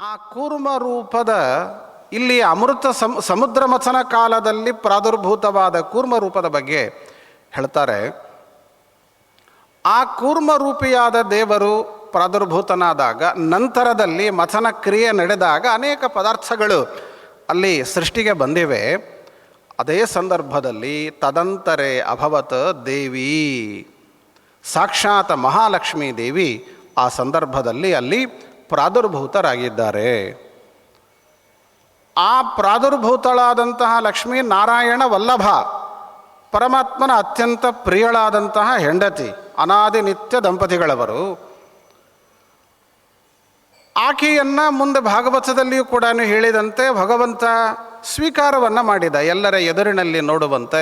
ಆ ಕೂರ್ಮ ರೂಪದ ಇಲ್ಲಿ ಅಮೃತ ಸಮ್, ಸಮುದ್ರ ಮಥನ ಕಾಲದಲ್ಲಿ ಪ್ರಾದುರ್ಭೂತವಾದ ಕೂರ್ಮ ರೂಪದ ಬಗ್ಗೆ ಹೇಳ್ತಾರೆ. ಆ ಕೂರ್ಮ ರೂಪಿಯಾದ ದೇವರು ಪ್ರಾದುರ್ಭೂತನಾದಾಗ, ನಂತರದಲ್ಲಿ ಮಥನ ಕ್ರಿಯೆ ನಡೆದಾಗ ಅನೇಕ ಪದಾರ್ಥಗಳು ಅಲ್ಲಿ ಸೃಷ್ಟಿಗೆ ಬಂದಿವೆ. ಅದೇ ಸಂದರ್ಭದಲ್ಲಿ ತದಂತರೆ ಅಭವತ್ ದೇವಿ, ಸಾಕ್ಷಾತ್ ಮಹಾಲಕ್ಷ್ಮೀ ದೇವಿ ಆ ಸಂದರ್ಭದಲ್ಲಿ ಅಲ್ಲಿ ಪ್ರಾದುರ್ಭೂತರಾಗಿದ್ದಾರೆ. ಆ ಪ್ರಾದುರ್ಭೂತಳಾದಂತಹ ಲಕ್ಷ್ಮೀ ನಾರಾಯಣ ವಲ್ಲಭ ಪರಮಾತ್ಮನ ಅತ್ಯಂತ ಪ್ರಿಯಳಾದಂತಹ ಹೆಂಡತಿ, ಅನಾದಿ ನಿತ್ಯ ದಂಪತಿಗಳವರು. ಆಕೆಯನ್ನು ಮುಂದೆ ಭಾಗವತದಲ್ಲಿಯೂ ಕೂಡ ಹೇಳಿದಂತೆ ಭಗವಂತ ಸ್ವೀಕಾರವನ್ನು ಮಾಡಿದ, ಎಲ್ಲರ ಎದುರಿನಲ್ಲಿ ನೋಡುವಂತೆ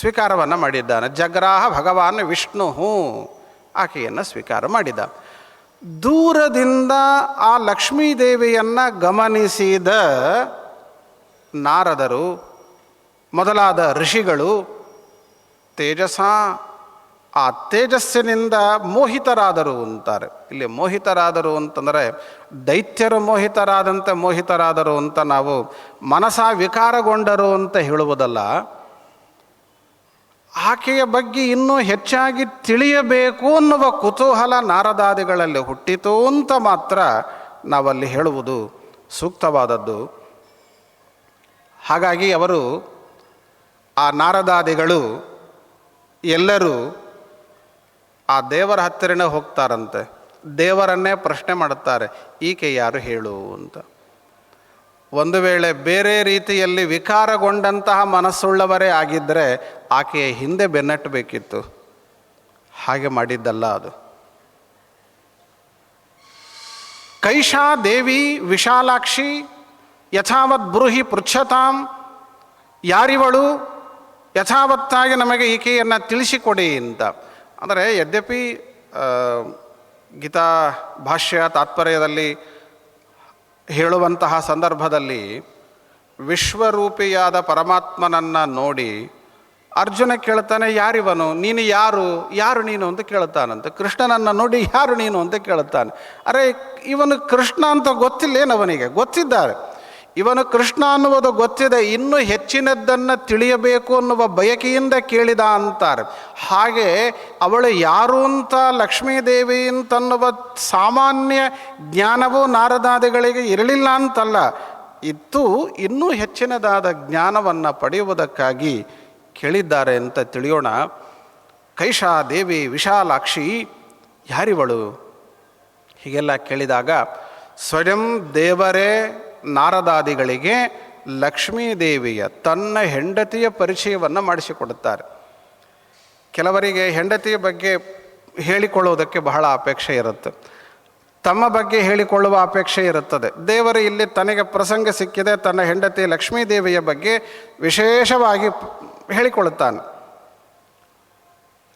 ಸ್ವೀಕಾರವನ್ನು ಮಾಡಿದ್ದಾನೆ. ಜಗ್ರಾಹ ಭಗವಾನ್ ವಿಷ್ಣು ಆಕೆಯನ್ನು ಸ್ವೀಕಾರ ಮಾಡಿದ. ದೂರದಿಂದ ಆ ಲಕ್ಷ್ಮೀದೇವಿಯನ್ನು ಗಮನಿಸಿದ ನಾರದರು, ಮೊದಲಾದ ಋಷಿಗಳು, ತೇಜಸ, ಆ ತೇಜಸ್ಸಿನಿಂದ ಮೋಹಿತರಾದರು ಅಂತಾರೆ. ಇಲ್ಲಿ ಮೋಹಿತರಾದರು ಅಂತಂದರೆ ದೈತ್ಯರು ಮೋಹಿತರಾದಂತೆ ಮೋಹಿತರಾದರು ಅಂತ ನಾವು ಮನಸ ವಿಕಾರಗೊಂಡರು ಅಂತ ಹೇಳುವುದಲ್ಲ. ಆಕೆಯ ಬಗ್ಗೆ ಇನ್ನೂ ಹೆಚ್ಚಾಗಿ ತಿಳಿಯಬೇಕು ಅನ್ನುವ ಕುತೂಹಲ ನಾರದಾದಿಗಳಲ್ಲಿ ಹುಟ್ಟಿತು ಅಂತ ಮಾತ್ರ ನಾವಲ್ಲಿ ಹೇಳುವುದು ಸೂಕ್ತವಾದದ್ದು. ಹಾಗಾಗಿ ಅವರು ಆ ನಾರದಾದಿಗಳು ಎಲ್ಲರೂ ಆ ದೇವರ ಹತ್ತಿರನೇ ಹೋಗ್ತಾರಂತೆ. ದೇವರನ್ನೇ ಪ್ರಶ್ನೆ ಮಾಡುತ್ತಾರೆ, ಈಕೆ ಯಾರು ಹೇಳು? ಅಂತ. ಒಂದು ವೇಳೆ ಬೇರೆ ರೀತಿಯಲ್ಲಿ ವಿಕಾರಗೊಂಡಂತಹ ಮನಸ್ಸುಳ್ಳವರೇ ಆಗಿದ್ದರೆ ಆಕೆಯ ಹಿಂದೆ ಬೆನ್ನಟ್ಟಬೇಕಿತ್ತು. ಹಾಗೆ ಮಾಡಿದ್ದಲ್ಲ ಅದು. ಕೈಶಾ ದೇವಿ ವಿಶಾಲಾಕ್ಷಿ ಯಥಾವತ್ ಬ್ರೂಹಿ ಪೃಚ್ಛತಾಂ, ಯಾರಿವಳು ಯಥಾವತ್ತಾಗಿ ನಮಗೆ ಈಕೆಯನ್ನು ತಿಳಿಸಿಕೊಡಿ ಅಂತ. ಅಂದರೆ ಯದ್ಯಪಿ ಗೀತಾ ಭಾಷ್ಯ ತಾತ್ಪರ್ಯದಲ್ಲಿ ಹೇಳುವಂತಹ ಸಂದರ್ಭದಲ್ಲಿ ವಿಶ್ವರೂಪಿಯಾದ ಪರಮಾತ್ಮನನ್ನು ನೋಡಿ ಅರ್ಜುನ ಕೇಳ್ತಾನೆ, ಯಾರಿವನು? ನೀನು ಯಾರು? ಯಾರು ನೀನು? ಅಂತ ಕೇಳ್ತಾನಂತ. ಕೃಷ್ಣನನ್ನು ನೋಡಿ, ಯಾರು ನೀನು? ಅಂತ ಕೇಳ್ತಾನೆ. ಅರೆ, ಇವನು ಕೃಷ್ಣ ಅಂತ ಗೊತ್ತಿಲ್ಲೇನವನಿಗೆ? ಗೊತ್ತಿದ್ದಾರೆ. ಇವನು ಕೃಷ್ಣ ಅನ್ನುವುದು ಗೊತ್ತಿದೆ, ಇನ್ನೂ ಹೆಚ್ಚಿನದ್ದನ್ನು ತಿಳಿಯಬೇಕು ಅನ್ನುವ ಬಯಕೆಯಿಂದ ಕೇಳಿದ ಅಂತಾರೆ. ಹಾಗೆ ಅವಳು ಯಾರು ಅಂತ, ಲಕ್ಷ್ಮೀದೇವಿ ಅಂತನ್ನುವ ಸಾಮಾನ್ಯ ಜ್ಞಾನವೂ ನಾರದಾದಿಗಳಿಗೆ ಇರಲಿಲ್ಲ ಅಂತಲ್ಲ. ಇತ್ತು, ಇನ್ನೂ ಹೆಚ್ಚಿನದಾದ ಜ್ಞಾನವನ್ನು ಪಡೆಯುವುದಕ್ಕಾಗಿ ಕೇಳಿದ್ದಾರೆ ಅಂತ ತಿಳಿಯೋಣ. ಕೈಶಾ ದೇವಿ ವಿಶಾಲಾಕ್ಷಿ, ಯಾರಿವಳು? ಹೀಗೆಲ್ಲ ಕೇಳಿದಾಗ, ಸ್ವಯಂ ದೇವರೇ ನಾರದಾದಿಗಳಿಗೆ ಲಕ್ಷ್ಮೀದೇವಿಯ ತನ್ನ ಹೆಂಡತಿಯ ಪರಿಚಯವನ್ನು ಮಾಡಿಸಿಕೊಡುತ್ತಾರೆ. ಕೆಲವರಿಗೆ ಹೆಂಡತಿಯ ಬಗ್ಗೆ ಹೇಳಿಕೊಳ್ಳುವುದಕ್ಕೆ ಬಹಳ ಅಪೇಕ್ಷೆ ಇರುತ್ತೆ. ತಮ್ಮ ಬಗ್ಗೆ ಹೇಳಿಕೊಳ್ಳುವ ಅಪೇಕ್ಷೆ ಇರುತ್ತದೆ. ದೇವರು ಇಲ್ಲಿ ತನಗೆ ಪ್ರಸಂಗ ಸಿಕ್ಕಿದೆ, ತನ್ನ ಹೆಂಡತಿ ಲಕ್ಷ್ಮೀದೇವಿಯ ಬಗ್ಗೆ ವಿಶೇಷವಾಗಿ ಹೇಳಿಕೊಳ್ಳುತ್ತಾನೆ.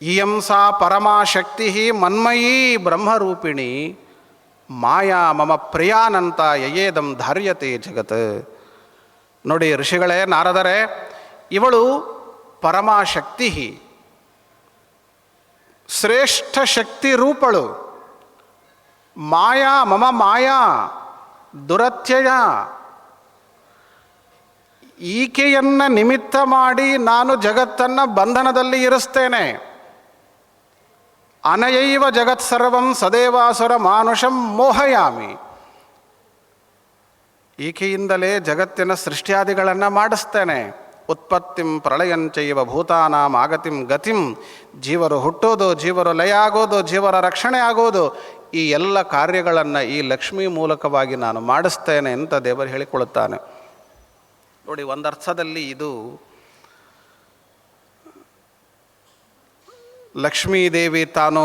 ಇಯಂಸಾ ಪರಮಾಶಕ್ತಿ ಮನ್ಮಯೀ ಬ್ರಹ್ಮರೂಪಿಣಿ ಮಾಯಾ ಮಮ ಪ್ರಿಯಾನಂತ ಯಯೇದಂ ಧಾರ್ಯತೆ ಜಗತ್. ನೋಡಿ ಋಷಿಗಳೇ, ನಾರದರೆ, ಇವಳು ಪರಮಾಶಕ್ತಿ. ಶ್ರೇಷ್ಠ ಶಕ್ತಿ ರೂಪಳು. ಮಾಯಾ ಮಮ ಮಾಯಾ ದುರತ್ಯಯ. ಈಕೆಯನ್ನು ನಿಮಿತ್ತ ಮಾಡಿ ನಾನು ಜಗತ್ತನ್ನು ಬಂಧನದಲ್ಲಿ ಇರಿಸ್ತೇನೆ. ಅನಯೈವ ಜಗತ್ ಸರ್ವಂ ಸದೇವಾಸುರ ಮಾನುಷಂ ಮೋಹಯಾಮಿ. ಈಕೆಯಿಂದಲೇ ಜಗತ್ತಿನ ಸೃಷ್ಟ್ಯಾದಿಗಳನ್ನು ಮಾಡಿಸ್ತೇನೆ. ಉತ್ಪತ್ತಿಂ ಪ್ರಳಯಂಚೈವ ಭೂತಾನಾಂ ಆಗತಿಂ ಗತಿಂ. ಜೀವರು ಹುಟ್ಟೋದು, ಜೀವರು ಲಯ ಆಗೋದು ಜೀವರ ರಕ್ಷಣೆ ಆಗೋದು. ಈ ಎಲ್ಲ ಕಾರ್ಯಗಳನ್ನು ಈ ಲಕ್ಷ್ಮಿ ಮೂಲಕವಾಗಿ ನಾನು ಮಾಡಿಸ್ತೇನೆ ಅಂತ ದೇವರು ಹೇಳಿಕೊಳ್ಳುತ್ತಾನೆ. ನೋಡಿ, ಒಂದರ್ಥದಲ್ಲಿ ಇದು ಲಕ್ಷ್ಮೀದೇವಿ ತಾನು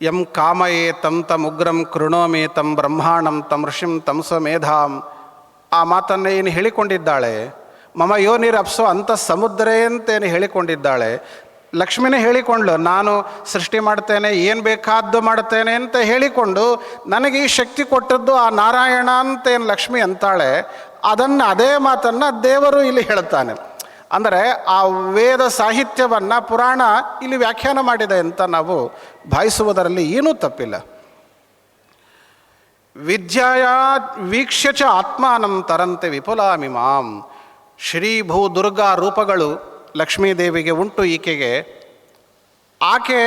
ಎಂ ಕಾಮಯೇ ತಂ ತಮ್ ಉಗ್ರಂ ಕೃಣೋಮಿ ತಂ ಬ್ರಹ್ಮಾಣಂ ತಂ ಋಷಿಂ ತಂ ಮೇಧಾಂ. ಆ ಮಾತನ್ನು ಏನು ಹೇಳಿಕೊಂಡಿದ್ದಾಳೆ. ಮಮ ಯೋನಿರ್ ಅಪ್ಸೋ ಅಂತ ಸಮುದ್ರೇ ಅಂತೇನು ಹೇಳಿಕೊಂಡಿದ್ದಾಳೆ. ಲಕ್ಷ್ಮಿನೇ ಹೇಳಿಕೊಂಡ್ಳು ನಾನು ಸೃಷ್ಟಿ ಮಾಡ್ತೇನೆ, ಏನು ಬೇಕಾದ್ದು ಮಾಡ್ತೇನೆ ಅಂತ ಹೇಳಿಕೊಂಡು ನನಗೆ ಈ ಶಕ್ತಿ ಕೊಟ್ಟದ್ದು ಆ ನಾರಾಯಣ ಅಂತೇನು ಲಕ್ಷ್ಮಿ ಅಂತಾಳೆ, ಅದನ್ನು ಅದೇ ಮಾತನ್ನು ದೇವರು ಇಲ್ಲಿ ಹೇಳ್ತಾನೆ ಅಂದರೆ ಆ ವೇದ ಸಾಹಿತ್ಯವನ್ನು ಪುರಾಣ ಇಲ್ಲಿ ವ್ಯಾಖ್ಯಾನ ಮಾಡಿದೆ ಅಂತ ನಾವು ಭಾವಿಸುವುದರಲ್ಲಿ ಏನೂ ತಪ್ಪಿಲ್ಲ. ವಿದ್ಯಾಯ ವೀಕ್ಷ್ಯ ಚ ಆತ್ಮಾನಂ ತರಂತೆ ವಿಪುಲಾಮಿಮಾಂ ಶ್ರೀ ಭೂ ದುರ್ಗಾ ರೂಪಗಳು ಲಕ್ಷ್ಮೀದೇವಿಗೆ ಉಂಟು ಈಕೆಗೆ. ಆಕೆ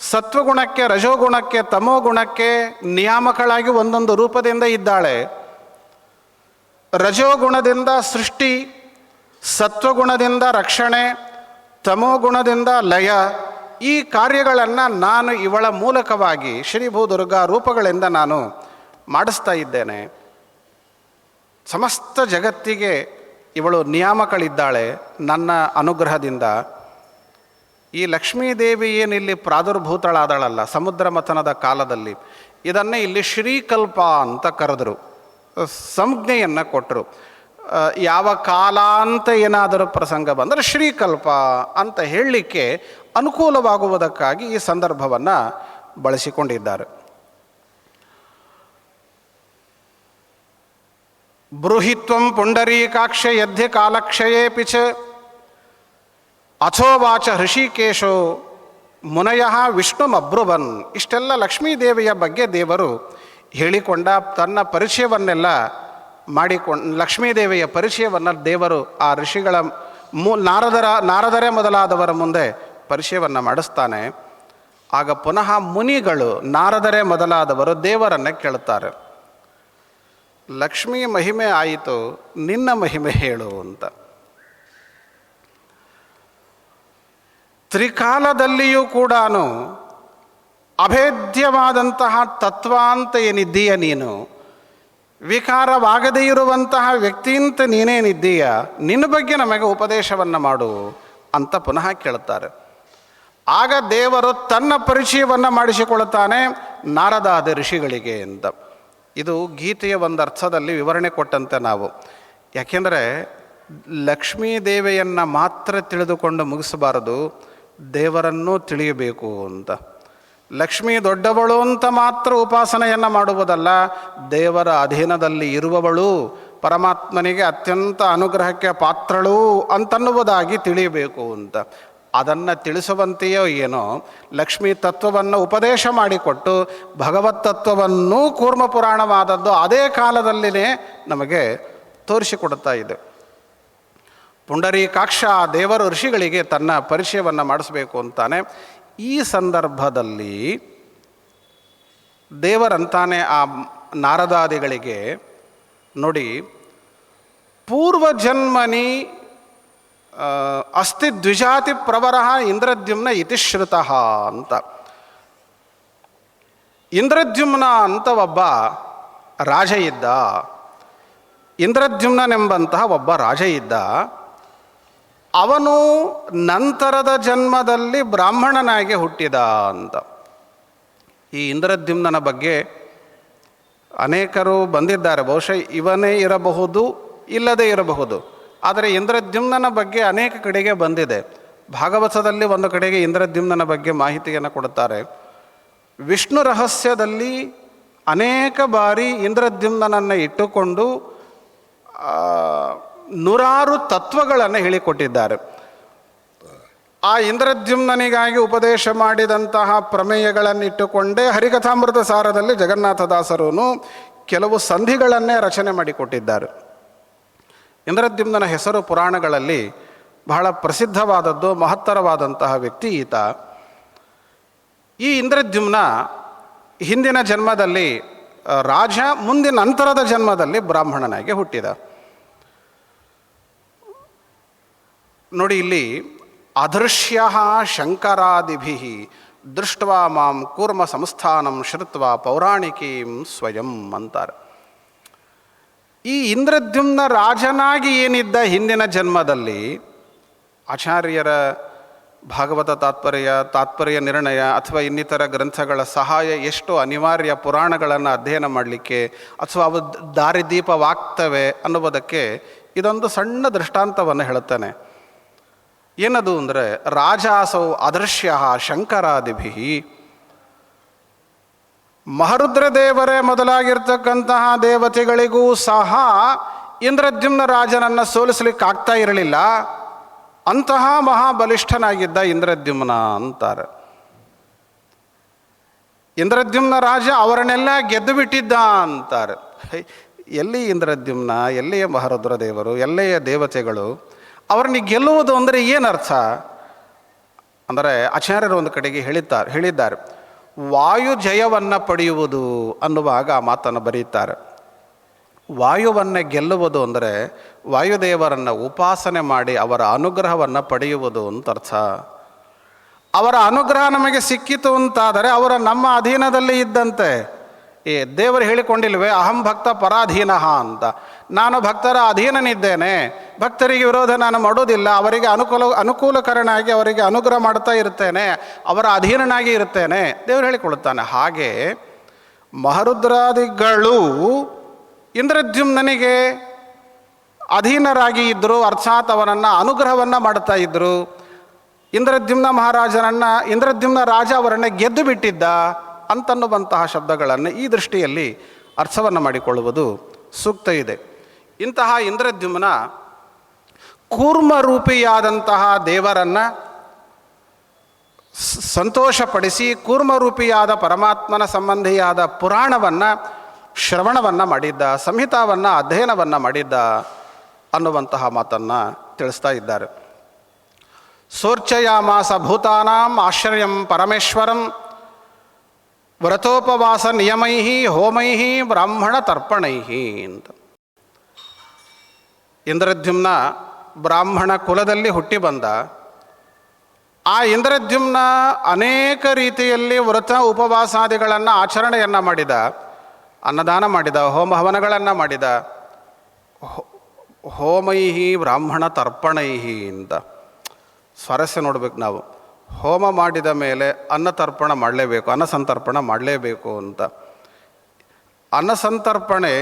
ಸತ್ವಗುಣಕ್ಕೆ, ರಜೋಗುಣಕ್ಕೆ, ತಮೋಗುಣಕ್ಕೆ ನಿಯಾಮಕಳಾಗಿ ಒಂದೊಂದು ರೂಪದಿಂದ ಇದ್ದಾಳೆ. ರಜೋಗುಣದಿಂದ ಸೃಷ್ಟಿ ಸತ್ವಗುಣದಿಂದ ರಕ್ಷಣೆ, ತಮೋಗುಣದಿಂದ ಲಯ, ಈ ಕಾರ್ಯಗಳನ್ನು ನಾನು ಇವಳ ಮೂಲಕವಾಗಿ ಶ್ರೀ ಭೂದುರ್ಗಾ ರೂಪಗಳಿಂದ ನಾನು ಮಾಡಿಸ್ತಾ ಇದ್ದೇನೆ. ಸಮಸ್ತ ಜಗತ್ತಿಗೆ ಇವಳು ನಿಯಾಮಕಳಿದ್ದಾಳೆ ನನ್ನ ಅನುಗ್ರಹದಿಂದ. ಈ ಲಕ್ಷ್ಮೀದೇವಿ ಏನಿಲ್ಲಿ ಪ್ರಾದುರ್ಭೂತಳಾದಳಲ್ಲ, ಸಮುದ್ರ ಮಥನದ ಕಾಲದಲ್ಲಿ, ಇದನ್ನೇ ಇಲ್ಲಿ ಶ್ರೀಕಲ್ಪ ಅಂತ ಕರೆದರು. ಸಂಜ್ಞೆಯನ್ನು ಕೊಟ್ಟರು ಯಾವ ಕಾಲ ಅಂತ ಏನಾದರೂ ಪ್ರಸಂಗ ಬಂದರೆ ಶ್ರೀಕಲ್ಪ ಅಂತ ಹೇಳಲಿಕ್ಕೆ ಅನುಕೂಲವಾಗುವುದಕ್ಕಾಗಿ ಈ ಸಂದರ್ಭವನ್ನು ಬಳಸಿಕೊಂಡಿದ್ದಾರೆ. ಬೃಹಿತ್ವಂ ಪುಂಡರೀಕಾಕ್ಷ ಯದ್ಯ ಕಾಲಕ್ಷಯೇ ಪಿಚ ಅಥೋವಾಚ ಹೃಷಿಕೇಶೋ ಮುನಯ ವಿಷ್ಣುಮಬ್ರುವನ್ ಇಷ್ಟೆಲ್ಲ ಲಕ್ಷ್ಮೀದೇವಿಯ ಬಗ್ಗೆ ದೇವರು ಹೇಳಿಕೊಂಡ ತನ್ನ ಪರಿಚಯವನ್ನೆಲ್ಲ ಮಾಡಿಕೊಂಡು, ಲಕ್ಷ್ಮೀದೇವಿಯ ಪರಿಚಯವನ್ನು ದೇವರು ಆ ಋಷಿಗಳ ಮೂ, ನಾರದರ, ನಾರದರೇ ಮೊದಲಾದವರ ಮುಂದೆ ಪರಿಚಯವನ್ನು ಮಾಡಿಸ್ತಾನೆ. ಆಗ ಪುನಃ ಮುನಿಗಳು ನಾರದರೇ ಮೊದಲಾದವರು ದೇವರನ್ನು ಕೇಳುತ್ತಾರೆ. ಲಕ್ಷ್ಮೀ ಮಹಿಮೆ ಆಯಿತು, ನಿನ್ನ ಮಹಿಮೆ ಹೇಳು ಅಂತ. ತ್ರಿಕಾಲದಲ್ಲಿಯೂ ಕೂಡ ಅಭೇದ್ಯವಾದಂತಹ ತತ್ವ ಅಂತ ಏನಿದ್ದೀಯ ನೀನು? ವಿಕಾರವಾಗದೇ ಇರುವಂತಹ ವ್ಯಕ್ತಿ ಅಂತ ನೀನೇನಿದ್ದೀಯ? ನಿನ್ನ ಬಗ್ಗೆ ನಮಗೆ ಉಪದೇಶವನ್ನು ಮಾಡು ಅಂತ ಪುನಃ ಕೇಳುತ್ತಾರೆ. ಆಗ ದೇವರು ತನ್ನ ಪರಿಚಯವನ್ನು ಮಾಡಿಸಿಕೊಳ್ಳುತ್ತಾನೆ ನಾರದಾದ ಋಷಿಗಳಿಗೆ ಅಂತ. ಇದು ಗೀತೆಯ ಒಂದು ಅರ್ಥದಲ್ಲಿ ವಿವರಣೆ ಕೊಟ್ಟಂತೆ ನಾವು. ಯಾಕೆಂದರೆ ಲಕ್ಷ್ಮೀ ದೇವಿಯನ್ನು ಮಾತ್ರ ತಿಳಿದುಕೊಂಡು ಮುಗಿಸಬಾರದು, ದೇವರನ್ನೂ ತಿಳಿಯಬೇಕು ಅಂತ. ಲಕ್ಷ್ಮೀ ದೊಡ್ಡವಳು ಅಂತ ಮಾತ್ರ ಉಪಾಸನೆಯನ್ನು ಮಾಡುವುದಲ್ಲ, ದೇವರ ಅಧೀನದಲ್ಲಿ ಇರುವವಳು ಪರಮಾತ್ಮನಿಗೆ ಅತ್ಯಂತ ಅನುಗ್ರಹಕ್ಕೆ ಪಾತ್ರಳು ಅಂತನ್ನುವುದಾಗಿ ತಿಳಿಯಬೇಕು ಅಂತ. ಅದನ್ನು ತಿಳಿಸುವಂತೆಯೋ ಏನೋ ಲಕ್ಷ್ಮೀ ತತ್ವವನ್ನು ಉಪದೇಶ ಮಾಡಿಕೊಟ್ಟು ಭಗವತ್ ತತ್ವವನ್ನೂ ಕೂರ್ಮ ಪುರಾಣವಾದದ್ದು ಅದೇ ಕಾಲದಲ್ಲಿನೇ ನಮಗೆ ತೋರಿಸಿಕೊಡ್ತಾ ಇದೆ. ಪುಂಡರೀಕಾಕ್ಷ ದೇವರ ಋಷಿಗಳಿಗೆ ತನ್ನ ಪರಿಚಯವನ್ನು ಮಾಡಿಸ್ಬೇಕು ಅಂತಾನೆ. ಈ ಸಂದರ್ಭದಲ್ಲಿ ದೇವರಂತಾನೆ ಆ ನಾರದಾದಿಗಳಿಗೆ ನೋಡಿ, ಪೂರ್ವಜನ್ಮನಿ ಜನ್ಮನಿ ಅಸ್ತಿ ದ್ವಿಜಾತಿ ಪ್ರವರ ಇಂದ್ರದ್ಯುಮ್ನ ಇತಿಶ್ರುತಃ ಅಂತ. ಇಂದ್ರದ್ಯುಮ್ನ ಅಂತ ಒಬ್ಬ ರಾಜ ಇದ್ದ, ಇಂದ್ರದ್ಯುಮ್ನನೆಂಬಂತಹ ಒಬ್ಬ ರಾಜ ಇದ್ದ ಅವನು ನಂತರದ ಜನ್ಮದಲ್ಲಿ ಬ್ರಾಹ್ಮಣನಾಗಿ ಹುಟ್ಟಿದ ಅಂತ. ಈ ಇಂದ್ರದ್ಯುಮ್ನನ ಬಗ್ಗೆ ಅನೇಕರು ಬಂದಿದ್ದಾರೆ. ಬಹುಶಃ ಇವನೇ ಇರಬಹುದು, ಇಲ್ಲದೇ ಇರಬಹುದು. ಆದರೆ ಇಂದ್ರದ್ಯುಮ್ನನ ಬಗ್ಗೆ ಅನೇಕ ಕಡೆಗೆ ಬಂದಿದೆ. ಭಾಗವತದಲ್ಲಿ ಒಂದು ಕಡೆಗೆ ಇಂದ್ರದ್ಯುಮ್ನನ ಬಗ್ಗೆ ಮಾಹಿತಿಯನ್ನು ಕೊಡುತ್ತಾರೆ. ವಿಷ್ಣು ರಹಸ್ಯದಲ್ಲಿ ಅನೇಕ ಬಾರಿ ಇಂದ್ರದ್ಯುಮ್ನನ್ನು ಇಟ್ಟುಕೊಂಡು ನೂರಾರು ತತ್ವಗಳನ್ನು ಹೇಳಿಕೊಟ್ಟಿದ್ದಾರೆ. ಆ ಇಂದ್ರದ್ಯುಮ್ನನಿಗಾಗಿ ಉಪದೇಶ ಮಾಡಿದಂತಹ ಪ್ರಮೇಯಗಳನ್ನಿಟ್ಟುಕೊಂಡೇ ಹರಿಕಥಾಮೃತ ಸಾರದಲ್ಲಿ ಜಗನ್ನಾಥದಾಸರು ಕೆಲವು ಸಂಧಿಗಳನ್ನೇ ರಚನೆ ಮಾಡಿಕೊಟ್ಟಿದ್ದಾರೆ. ಇಂದ್ರದ್ಯುಮ್ನ ಹೆಸರು ಪುರಾಣಗಳಲ್ಲಿ ಬಹಳ ಪ್ರಸಿದ್ಧವಾದದ್ದು, ಮಹತ್ತರವಾದಂತಹ ವ್ಯಕ್ತಿ ಈತ. ಈ ಇಂದ್ರದ್ಯುಮ್ನ ಹಿಂದಿನ ಜನ್ಮದಲ್ಲಿ, ರಾಜ ಮುಂದಿನ ನಂತರದ ಜನ್ಮದಲ್ಲಿ ಬ್ರಾಹ್ಮಣನಾಗಿ ಹುಟ್ಟಿದ. ನೋಡಿ ಇಲ್ಲಿ ಅದೃಶ್ಯ ಶಂಕರಾದಿಭಿ ದೃಷ್ಟ್ವಾ ಮಾಂ ಕೂರ್ಮ ಸಂಸ್ಥಾನಂ ಶೃತ್ವ ಪೌರಾಣಿಕೀಂ ಸ್ವಯಂ ಅಂತಾರೆ. ಈ ಇಂದ್ರದ್ಯುಮ್ನ ರಾಜನಾಗಿ ಏನಿದ್ದ ಹಿಂದಿನ ಜನ್ಮದಲ್ಲಿ? ಆಚಾರ್ಯರ ಭಾಗವತ ತಾತ್ಪರ್ಯ ತಾತ್ಪರ್ಯ ನಿರ್ಣಯ ಅಥವಾ ಇನ್ನಿತರ ಗ್ರಂಥಗಳ ಸಹಾಯ ಎಷ್ಟು ಅನಿವಾರ್ಯ ಪುರಾಣಗಳನ್ನು ಅಧ್ಯಯನ ಮಾಡಲಿಕ್ಕೆ ಅಥವಾ ಅವು ದಾರಿದೀಪವಾಗ್ತವೆ ಅನ್ನುವುದಕ್ಕೆ ಇದೊಂದು ಸಣ್ಣ ದೃಷ್ಟಾಂತವನ್ನು ಹೇಳುತ್ತಾನೆ. ಏನದು ಅಂದರೆ ರಾಜಾಸೌ ಅದೃಶ್ಯ ಶಂಕರಾದಿಭಿ. ಮಹರುದ್ರ ದೇವರೇ ಮೊದಲಾಗಿರ್ತಕ್ಕಂತಹ ದೇವತೆಗಳಿಗೂ ಸಹ ಇಂದ್ರದ್ಯುಮ್ನ ರಾಜನನ್ನು ಸೋಲಿಸಲಿಕ್ಕೆ ಆಗ್ತಾ ಇರಲಿಲ್ಲ. ಅಂತಹ ಮಹಾಬಲಿಷ್ಠನಾಗಿದ್ದ ಇಂದ್ರದ್ಯುಮ್ನ ಅಂತಾರೆ. ಇಂದ್ರದ್ಯುಮ್ನ ರಾಜ ಅವರನ್ನೆಲ್ಲ ಗೆದ್ದು ಬಿಟ್ಟಿದ್ದ ಅಂತಾರೆ. ಎಲ್ಲಿ ಇಂದ್ರದ್ಯುಮ್ನ, ಎಲ್ಲಿಯ ಮಹಾರುದ್ರ ದೇವರು ಎಲ್ಲಿಯ ದೇವತೆಗಳು? ಅವರನ್ನ ಗೆಲ್ಲುವುದು ಅಂದರೆ ಏನರ್ಥ? ಅಂದರೆ ಆಚಾರ್ಯರು ಒಂದು ಕಡೆಗೆ ಹೇಳಿದ್ದಾರೆ ಹೇಳಿದ್ದಾರೆ. ವಾಯು ಜಯವನ್ನು ಪಡೆಯುವುದು ಅನ್ನುವಾಗ ಆ ಮಾತನ್ನು ಬರೆಯುತ್ತಾರೆ ವಾಯುವನ್ನು ಗೆಲ್ಲುವುದು ಅಂದರೆ ವಾಯುದೇವರನ್ನು ಉಪಾಸನೆ ಮಾಡಿ ಅವರ ಅನುಗ್ರಹವನ್ನು ಪಡೆಯುವುದು ಅಂತ ಅರ್ಥ. ಅವರ ಅನುಗ್ರಹ ನಮಗೆ ಸಿಕ್ಕಿತು ಅಂತಾದರೆ ಅವರ ನಮ್ಮ ಅಧೀನದಲ್ಲಿ ಇದ್ದಂತೆ. ಏ, ದೇವರು ಹೇಳಿಕೊಂಡಿಲ್ವೇ, ಅಹಂ ಭಕ್ತ ಪರಾಧೀನ ಅಂತ. ನಾನು ಭಕ್ತರ ಅಧೀನನಿದ್ದೇನೆ. ಭಕ್ತರಿಗೆ ವಿರೋಧ ನಾನು ಮಾಡೋದಿಲ್ಲ ಅವರಿಗೆ ಅನುಕೂಲ, ಅನುಕೂಲಕರನಾಗಿ ಅವರಿಗೆ ಅನುಗ್ರಹ ಮಾಡ್ತಾ ಇರ್ತೇನೆ ಅವರ ಅಧೀನನಾಗಿ ಇರ್ತೇನೆ ದೇವರು ಹೇಳಿಕೊಳ್ಳುತ್ತಾನೆ, ಹಾಗೆ ಮಹರುದ್ರಾದಿಗಳು ಇಂದ್ರದ್ಯುಮ್ನಿಗೆ ಅಧೀನರಾಗಿ ಇದ್ದರು, ಅರ್ಥಾತ್ ಅವನನ್ನು ಅನುಗ್ರಹವನ್ನು ಮಾಡ್ತಾ ಇದ್ದರು ಇಂದ್ರದ್ಯುಮ್ನ ಮಹಾರಾಜನನ್ನು, ಇಂದ್ರದ್ಯುಮ್ನ ರಾಜ ಅವರನ್ನು ಗೆದ್ದು ಬಿಟ್ಟಿದ್ದ ಅಂತನ್ನುವಂತಹ ಶಬ್ದಗಳನ್ನು ಈ ದೃಷ್ಟಿಯಲ್ಲಿ ಅರ್ಥವನ್ನು ಮಾಡಿಕೊಳ್ಳುವುದು ಸೂಕ್ತ ಇದೆ. ಇಂತಹ ಇಂದ್ರದ್ಯುಮ್ನ ಕೂರ್ಮರೂಪಿಯಾದಂತಹ ದೇವರನ್ನು ಸಂತೋಷಪಡಿಸಿ ಕೂರ್ಮರೂಪಿಯಾದ ಪರಮಾತ್ಮನ ಸಂಬಂಧಿಯಾದ ಪುರಾಣವನ್ನು, ಶ್ರವಣವನ್ನು ಮಾಡಿದ್ದ, ಸಂಹಿತಾವನ್ನು ಅಧ್ಯಯನವನ್ನು ಮಾಡಿದ್ದ ಅನ್ನುವಂತಹ ಮಾತನ್ನು ತಿಳಿಸ್ತಾ ಇದ್ದಾರೆ. ಸೋರ್ಚಯಾಮಾಸ ಭೂತಾನಾಂ ಆಶ್ರಯಂ ಪರಮೇಶ್ವರಂ ವ್ರತೋಪವಾಸ ನಿಯಮೈ ಹೋಮೈ ಬ್ರಾಹ್ಮಣ ತರ್ಪಣೈ ಅಂತ. ಇಂದ್ರದ್ಯುಮ್ನ ಬ್ರಾಹ್ಮಣ ಕುಲದಲ್ಲಿ ಹುಟ್ಟಿ ಬಂದ. ಆ ಇಂದ್ರದ್ಯುಮ್ನ ಅನೇಕ ರೀತಿಯಲ್ಲಿ ವ್ರತ ಉಪವಾಸಾದಿಗಳನ್ನು ಆಚರಣೆಯನ್ನು ಮಾಡಿದ, ಅನ್ನದಾನ ಮಾಡಿದ ಹೋಮ ಹವನಗಳನ್ನು ಮಾಡಿದ ಹೋಮೈಹಿ ಬ್ರಾಹ್ಮಣ ತರ್ಪಣೈಹಿ ಅಂತ ಸ್ವಾರಸ್ಯ ನೋಡ್ಬೇಕು ನಾವು. ಹೋಮ ಮಾಡಿದ ಮೇಲೆ ಅನ್ನ ತರ್ಪಣ ಮಾಡಲೇಬೇಕು, ಅನ್ನ ಸಂತರ್ಪಣ ಮಾಡಲೇಬೇಕು ಅಂತ. ಅನ್ನ ಸಂತರ್ಪಣೆ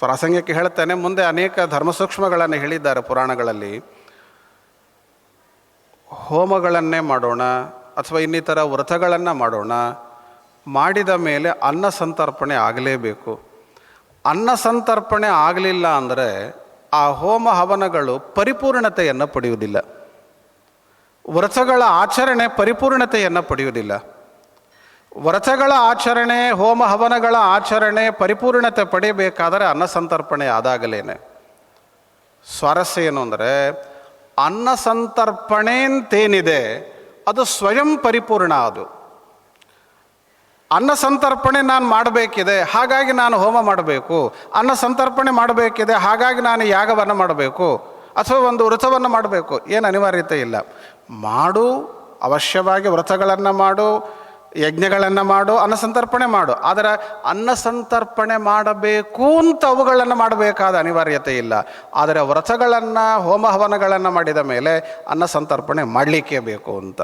ಪ್ರಾಸಂಗಿಕ ಹೇಳ್ತೇನೆ, ಮುಂದೆ ಅನೇಕ ಧರ್ಮಸೂಕ್ಷ್ಮಗಳನ್ನು ಹೇಳಿದ್ದಾರೆ ಪುರಾಣಗಳಲ್ಲಿ. ಹೋಮಗಳನ್ನೇ ಮಾಡೋಣ, ಅಥವಾ ಇನ್ನಿತರ ವ್ರತಗಳನ್ನು ಮಾಡೋಣ, ಮಾಡಿದ ಮೇಲೆ ಅನ್ನ ಸಂತರ್ಪಣೆ ಆಗಲೇಬೇಕು. ಅನ್ನ ಸಂತರ್ಪಣೆ ಆಗಲಿಲ್ಲ ಅಂದರೆ ಆ ಹೋಮ ಹವನಗಳು ಪರಿಪೂರ್ಣತೆಯನ್ನು ಪಡೆಯುವುದಿಲ್ಲ. ವ್ರತಗಳ ಆಚರಣೆ ಪರಿಪೂರ್ಣತೆಯನ್ನು ಪಡೆಯುವುದಿಲ್ಲ. ವ್ರತಗಳ ಆಚರಣೆ, ಹೋಮ ಹವನಗಳ ಆಚರಣೆ ಪರಿಪೂರ್ಣತೆ ಪಡೆಯಬೇಕಾದರೆ ಅನ್ನ ಸಂತರ್ಪಣೆ ಆದಾಗಲೇನೆ. ಸ್ವಾರಸ್ಯ ಏನು ಅಂದರೆ, ಅನ್ನ ಸಂತರ್ಪಣೆ ಅಂತೇನಿದೆ ಅದು ಸ್ವಯಂ ಪರಿಪೂರ್ಣ ಅದು. ಅನ್ನ ಸಂತರ್ಪಣೆ ನಾನು ಮಾಡಬೇಕಿದೆ, ಹಾಗಾಗಿ ನಾನು ಹೋಮ ಮಾಡಬೇಕು. ಅನ್ನ ಸಂತರ್ಪಣೆ ಮಾಡಬೇಕಿದೆ, ಹಾಗಾಗಿ ನಾನು ಯಾಗವನ್ನು ಮಾಡಬೇಕು, ಅಥವಾ ಒಂದು ವ್ರತವನ್ನು ಮಾಡಬೇಕು, ಏನು ಅನಿವಾರ್ಯತೆ ಇಲ್ಲ. ಮಾಡು, ಅವಶ್ಯವಾಗಿ ವ್ರತಗಳನ್ನು ಮಾಡು ಯಜ್ಞಗಳನ್ನು ಮಾಡು, ಅನ್ನ ಸಂತರ್ಪಣೆ ಮಾಡು. ಆದರೆ ಅನ್ನ ಸಂತರ್ಪಣೆ ಮಾಡಬೇಕು ಅಂತ ಅವುಗಳನ್ನು ಮಾಡಬೇಕಾದ ಅನಿವಾರ್ಯತೆ ಇಲ್ಲ. ಆದರೆ ವ್ರತಗಳನ್ನು ಹೋಮ ಹವನಗಳನ್ನು ಮಾಡಿದ ಮೇಲೆ ಅನ್ನ ಸಂತರ್ಪಣೆ ಮಾಡಲಿಕ್ಕೆ ಬೇಕು ಅಂತ.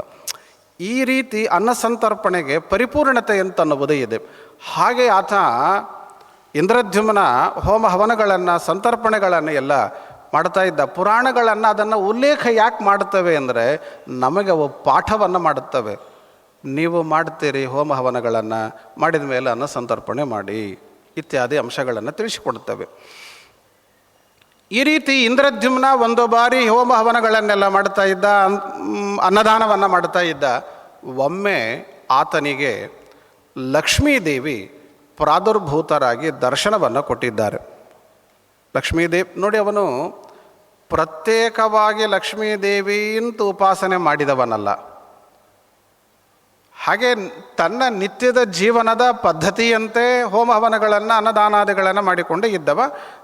ಈ ರೀತಿ ಅನ್ನ ಸಂತರ್ಪಣೆಗೆ ಪರಿಪೂರ್ಣತೆ ಅಂತನ್ನುವುದು ಇದೆ. ಹಾಗೆ ಆತ ಇಂದ್ರದ್ಯುಮ್ನ ಹೋಮ ಹವನಗಳನ್ನು ಸಂತರ್ಪಣೆಗಳನ್ನು ಎಲ್ಲ ಮಾಡ್ತಾ ಇದ್ದ. ಪುರಾಣಗಳನ್ನು ಅದನ್ನು ಉಲ್ಲೇಖ ಯಾಕೆ ಮಾಡುತ್ತವೆ ಅಂದರೆ, ನಮಗೆ ಪಾಠವನ್ನು ಮಾಡುತ್ತವೆ. ನೀವು ಮಾಡ್ತೀರಿ ಹೋಮ ಹವನಗಳನ್ನು ಮಾಡಿದ ಮೇಲೆ ಅನ್ನ ಸಂತರ್ಪಣೆ ಮಾಡಿ ಇತ್ಯಾದಿ ಅಂಶಗಳನ್ನು ತಿಳಿಸಿಕೊಡುತ್ತವೆ. ಈ ರೀತಿ ಇಂದ್ರದ್ಯುಮ್ನ ಒಂದು ಬಾರಿ ಹೋಮ ಹವನಗಳನ್ನೆಲ್ಲ ಮಾಡ್ತಾ ಇದ್ದ ಅನ್ನದಾನವನ್ನು ಮಾಡ್ತಾ ಇದ್ದ, ಒಮ್ಮೆ ಆತನಿಗೆ ಲಕ್ಷ್ಮೀದೇವಿ ಪ್ರಾದುರ್ಭೂತರಾಗಿ ದರ್ಶನವನ್ನು ಕೊಟ್ಟಿದ್ದಾರೆ. ಲಕ್ಷ್ಮೀದೇವಿ, ನೋಡಿ ಅವನು ಪ್ರತ್ಯೇಕವಾಗಿ ಲಕ್ಷ್ಮೀದೇವಿ ಅಂತ ಉಪಾಸನೆ ಮಾಡಿದವನಲ್ಲ. ಹಾಗೆ ತನ್ನ ನಿತ್ಯದ ಜೀವನದ ಪದ್ಧತಿಯಂತೆ ಹೋಮ ಹವನಗಳನ್ನು ಅನ್ನದಾನಾದಿಗಳನ್ನು ಮಾಡಿಕೊಂಡು ಇದ್ದವ